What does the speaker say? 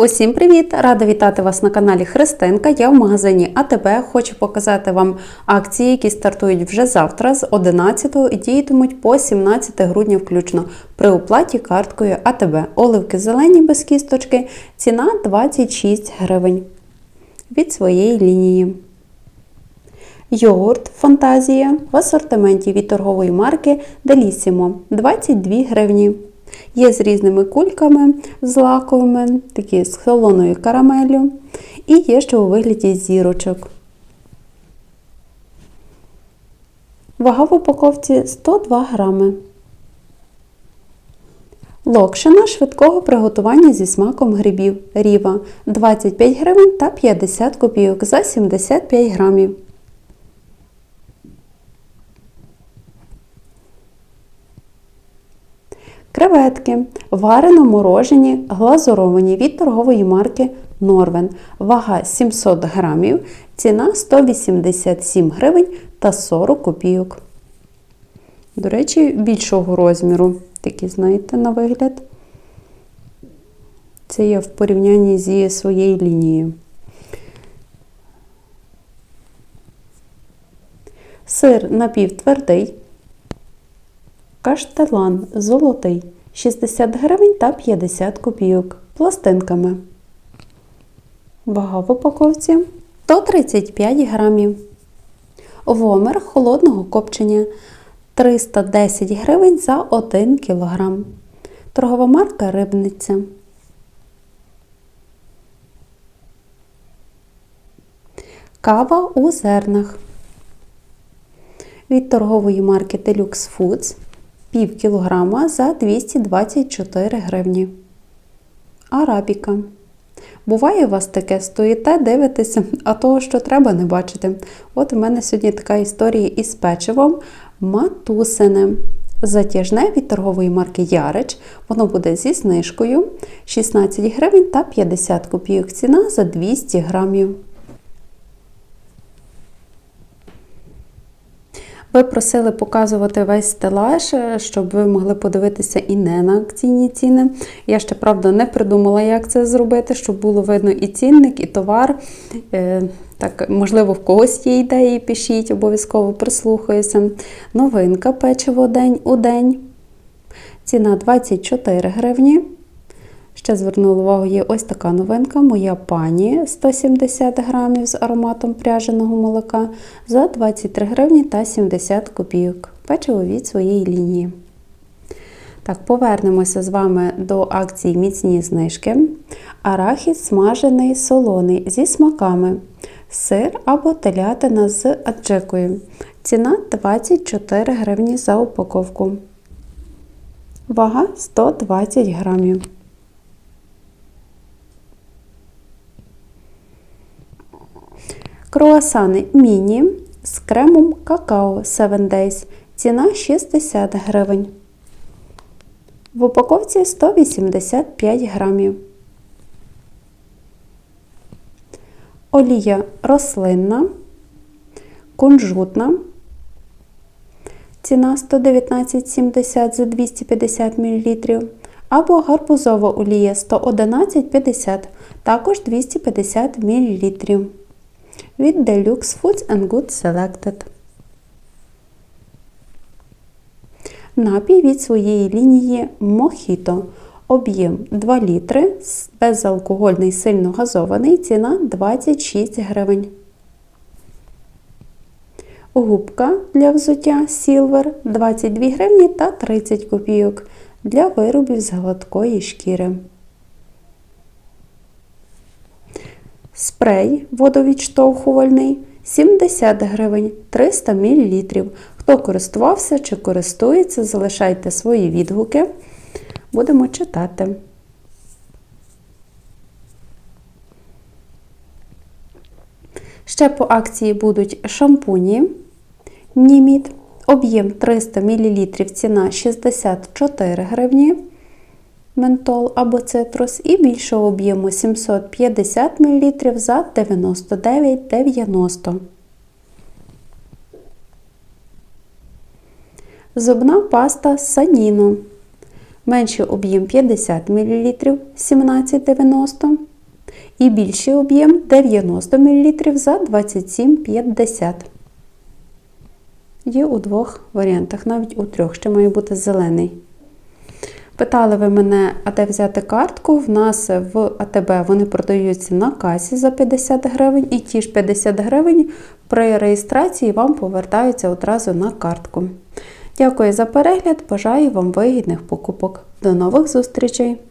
Усім привіт! Рада вітати вас на каналі Христинка. Я в магазині АТБ. Хочу показати вам акції, які стартують вже завтра з 11 і діятимуть по 17 грудня включно при оплаті карткою АТБ. Оливки зелені без кісточки. Ціна 26 гривень від своєї лінії. Йогурт Фантазія в асортименті від торгової марки Делісімо 22 гривні. Є з різними кульками, з лаковими, такі з солоною карамеллю. І є ще у вигляді зірочок. Вага в упаковці 102 грами. Локшина швидкого приготування зі смаком грибів. Ріва 25 гривень та 50 копійок за 75 грамів. Креветки варено морожені, глазуровані від торгової марки Норвен. Вага 700 грамів, ціна 187 гривень та 40 копійок. До речі, більшого розміру, такі, знаєте, на вигляд. Це є в порівнянні зі своєю лінією. Сир напівтвердий. Каштелан золотий 60 гривень та 50 копійок пластинками. Вага в упаковці 135 грамів. Вомер холодного копчення 310 гривень за 1 кілограм. Торгова марка Рибниця. Кава у зернах. Від торгової марки Deluxe Foods пів кілограма за 224 гривні. Арабіка. Буває у вас таке, стоїте, дивитеся, а того, що треба, не бачите. От у мене сьогодні така історія із печивом матусине. Затяжне від торгової марки Ярич. Воно буде зі знижкою 16 гривень та 50 копійок ціна за 200 грамів. Ви просили показувати весь стелаж, щоб ви могли подивитися і не на акційні ціни. Я ще, правда, не придумала, як це зробити, щоб було видно і цінник, і товар. Е, так, Можливо, в когось є ідеї, пишіть, обов'язково прислухаюся. Новинка печиво день у день. Ціна 24 гривні. Ще звернула увагу, є ось така новинка. Моя пані 170 грамів з ароматом пряженого молока за 23 гривні та 70 копійок. Печиво від своєї лінії. Так, повернемося з вами до акції міцні знижки. Арахіс смажений солоний зі смаками. Сир або телятина з аджикою. Ціна 24 гривні за упаковку. Вага 120 грамів. Круасани міні з кремом какао 7 Days. Ціна 60 гривень. В упаковці 185 грамів. Олія рослинна, кунжутна. Ціна 119,70 за 250 мл. Або гарбузова олія 111,50, також 250 мл від Deluxe Foods and Good Selected. Напій від своєї лінії Mojito. Об'єм 2 літри, безалкогольний сильно газований, ціна 26 гривень. Губка для взуття Silver 22 гривні та 30 копійок для виробів з гладкої шкіри. Спрей водовідштовхувальний 70 гривень 300 мл. Хто користувався чи користується, залишайте свої відгуки. Будемо читати. Ще по акції будуть шампуні Німіт. Об'єм 300 мл, ціна 64 гривні ментол або цитрус і більшого об'єму 750 мл за 99,90. Зубна паста Саніно. Менший об'єм 50 мл 17,90 і більший об'єм 90 мл за 27,50. Є у двох варіантах, навіть у трьох, ще має бути зелений. Питали ви мене, а де взяти картку? В нас в АТБ вони продаються на касі за 50 гривень, і ті ж 50 гривень при реєстрації вам повертаються одразу на картку. Дякую за перегляд, бажаю вам вигідних покупок. До нових зустрічей!